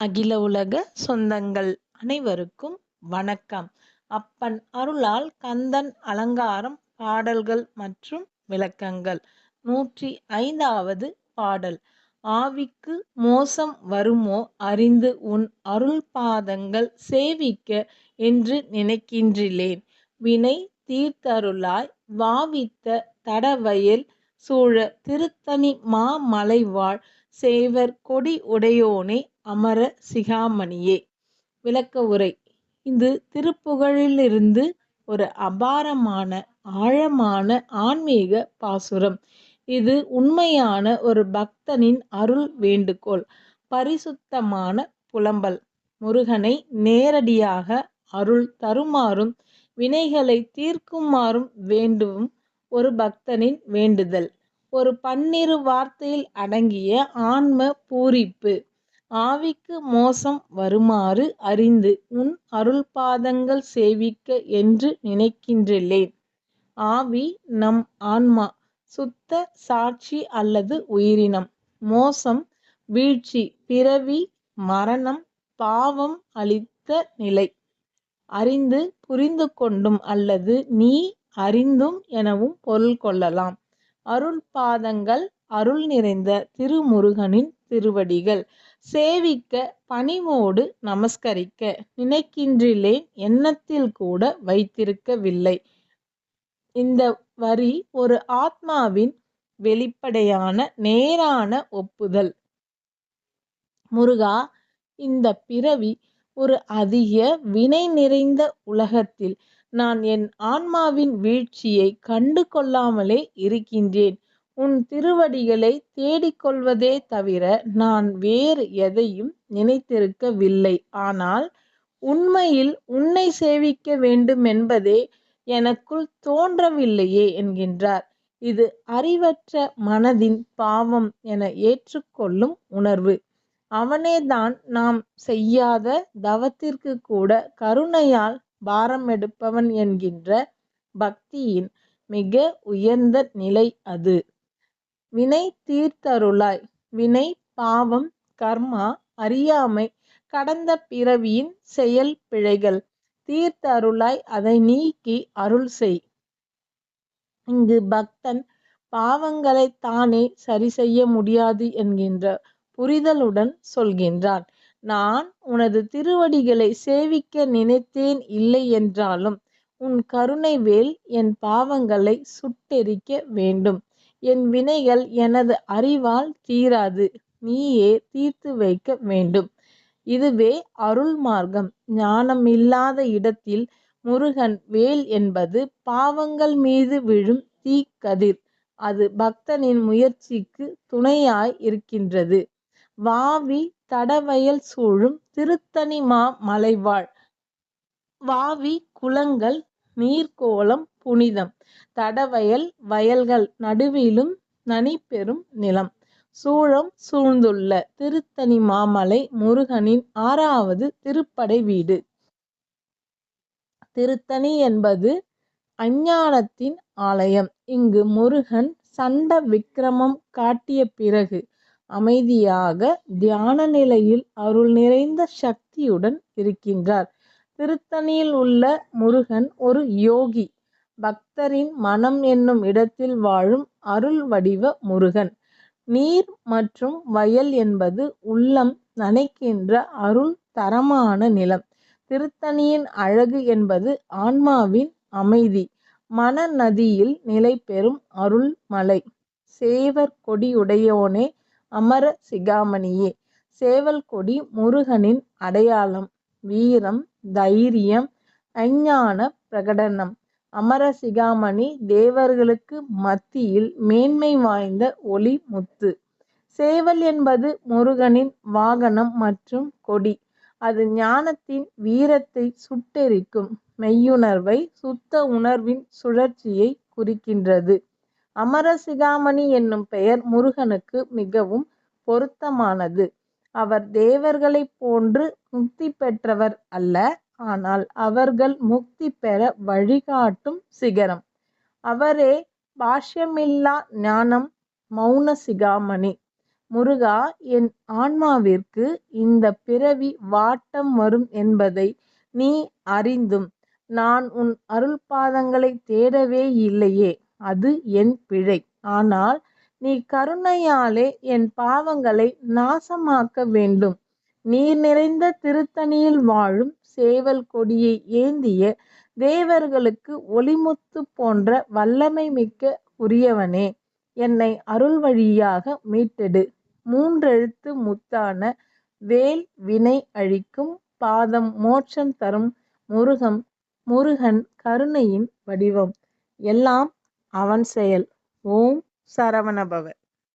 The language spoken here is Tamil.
அகில உலக சொந்தங்கள் அனைவருக்கும் வணக்கம். அப்பன் அருளால் கந்தன் அலங்காரம் பாடல்கள் மற்றும் விளக்கங்கள். நூற்றி ஐந்தாவது பாடல். ஆவிக்கு மோசம் வருமோ? அறிந்து உன் அருள் பாதங்கள் சேவிக்க என்று நினைக்கின்றிலேன் வினை தீர்த்தருளாய் வாவித்த தடவயல் சூழ திருத்தணி மாமலைவாழ் சேவர் கொடி உடையோனே அமர சிகாமணியே. விளக்க உரை. இது திருப்புகழிலிருந்து ஒரு அபாரமான ஆழமான ஆன்மீக பாசுரம். இது உண்மையான ஒரு பக்தனின் அருள் வேண்டுகோள். பரிசுத்தமான புலம்பல். முருகனை நேரடியாக அருள் தருமாறும் வினைகளை தீர்க்குமாறும் வேண்டும் ஒரு பக்தனின் வேண்டுதல். ஒரு பன்னிரு வார்த்தையில் அடங்கிய ஆன்ம பூரிப்பு. ஆவிக்கு மோசம் வருமாறு அறிந்து உன் அருள் பாதங்கள் சேவிக்க என்று நினைக்கின்றேன் ஆவி நம் ஆன்மா சுத்த சாட்சி அல்லது உயிரினம். மோசம் வீழ்ச்சி பிறவி மரணம் பாவம் அளித்த நிலை. அறிந்து புரிந்து கொண்டும் அல்லது நீ அறிந்தும் எனவும் பொருள் கொள்ளலாம். அருள் பாதங்கள் அருள் நிறைந்த திருமுருகனின் திருவடிகள். சேவிக்க பணிவோடு நமஸ்கரிக்க நினைக்கின்றேன் எண்ணத்தில் கூட வைத்திருக்கவில்லை. இந்த வரி ஒரு ஆத்மாவின் வெளிப்படையான நேரான ஒப்புதல். முருகா இந்த பிறவி ஒரு அதிக வினை நிறைந்த உலகத்தில் நான் என் ஆன்மாவின் வீழ்ச்சியை கண்டு கொள்ளாமலே இருக்கின்றேன். உன் திருவடிகளை தேடிக்கொள்வதே தவிர நான் வேறு எதையும் நினைத்திருக்கவில்லை. ஆனால் உண்மையில் உன்னை சேவிக்க வேண்டுமென்பதே எனக்குள் தோன்றவில்லையே என்கின்றார். இது அறிவற்ற மனதின் பாவம் என ஏற்றுக்கொள்ளும் உணர்வு. அவனேதான் நாம் செய்யாத தவத்திற்கு கூட கருணையால் பாரம் எடுப்பவன் என்கின்ற பக்தியின் மிக உயர்ந்த நிலை அது. வினை தீர்த்தருளாய் வினை பாவம் கர்மா அறியாமை கடந்த பிறவியின் செயல் பிழைகள் தீர்த்தருளாய் அதை நீக்கி அருள் செய். இங்கு பக்தன் பாவங்களை தானே சரி செய்ய முடியாது என்கின்ற புரிதலுடன் சொல்கின்றான். நான் உனது திருவடிகளை சேவிக்க நினைத்தேன் இல்லை என்றாலும் உன் கருணை வேல் என் பாவங்களை சுட்டெரிக்க வேண்டும். என் வினைகள் எனது அறிவால் தீராது. நீயே தீர்த்து வைக்க வேண்டும். இதுவே அருள் மார்க்கம். ஞானம் இல்லாத இடத்தில் முருகன் வேல் என்பது பாவங்கள் மீது விழும் தீக்கதிர். அது பக்தனின் முயற்சிக்கு துணையாய் இருக்கின்றது. வாவி தடவயல் சூழும் திருத்தணி மா மலைவாழ். வாவி குளங்கள் நீர்க்கோளம் புனிதம். தடவயல் வயல்கள் நடுவிலும் நனிபெறும் நிலம். சூழம் சூழ்ந்துள்ள திருத்தணி மாமலை முருகனின் ஆறாவது திருப்படை வீடு. திருத்தணி என்பது அஞ்ஞானத்தின் ஆலயம். இங்கு முருகன் சண்ட விக்கிரமம் காட்டிய பிறகு அமைதியாக தியான நிலையில் அருள் நிறைந்த சக்தியுடன் இருக்கின்றார். திருத்தணியில் உள்ள முருகன் ஒரு யோகி. பக்தரின் மனம் என்னும் இடத்தில் வாழும் அருள் வடிவ முருகன். நீர் மற்றும் வயல் என்பது உள்ளம் நனைக்கின்ற அருள் தரமான நிலம். திருத்தணியின் அழகு என்பது ஆன்மாவின் அமைதி. மன நதியில் நிலை பெறும் அருள் மலை. சேவர் கொடியுடையோனே அமர சிகாமணியே. சேவல் கொடி முருகனின் அடையாளம். வீரம் தைரியம் அஞ்ஞான பிரகடனம். அமர சிகாமணி தேவர்களுக்கு மத்தியில் மேன்மை வாய்ந்த ஒளி முத்து. சேவல் என்பது முருகனின் வாகனம் மற்றும் கொடி. அது ஞானத்தின் வீரத்தை சுட்டெரிக்கும் மெய்யுணர்வை சுத்த உணர்வின் சுழற்சியை குறிக்கின்றது. அமரசிகாமணி என்னும் பெயர் முருகனுக்கு மிகவும் பொருத்தமானது. அவர் தேவர்களைப் போன்று முக்தி பெற்றவர் அல்ல ஆனால் அவர்கள் முக்தி பெற வழிகாட்டும் சிகரம். அவரே பாஷ்யமில்லா ஞானம் மௌன சிகாமணி. முருகா என் ஆன்மாவிற்கு இந்த பிறவி வாட்டம் வரும் என்பதை நீ அறிந்தும் நான் உன் அருள்பாதங்களை தேடவே இல்லையே அது என் பிழை. ஆனால் நீ கருணையாலே என் பாவங்களை நாசமாக்க வேண்டும். நீர் நிறைந்த திருத்தணியில் வாழும் சேவல் கொடியை ஏந்திய தேவர்களுக்கு ஒளிமுத்து போன்ற வல்லமை மிக்க உரியவனே என்னை அருள் வழியாக மீட்டெடு. மூன்றெழுத்து முத்தான வேல் வினை அழிக்கும் பாதம் மோட்சம் தரும் முருகம் முருகன் கருணையின் வடிவம். எல்லாம் அவன் செயல். ஓம் சரவணபவ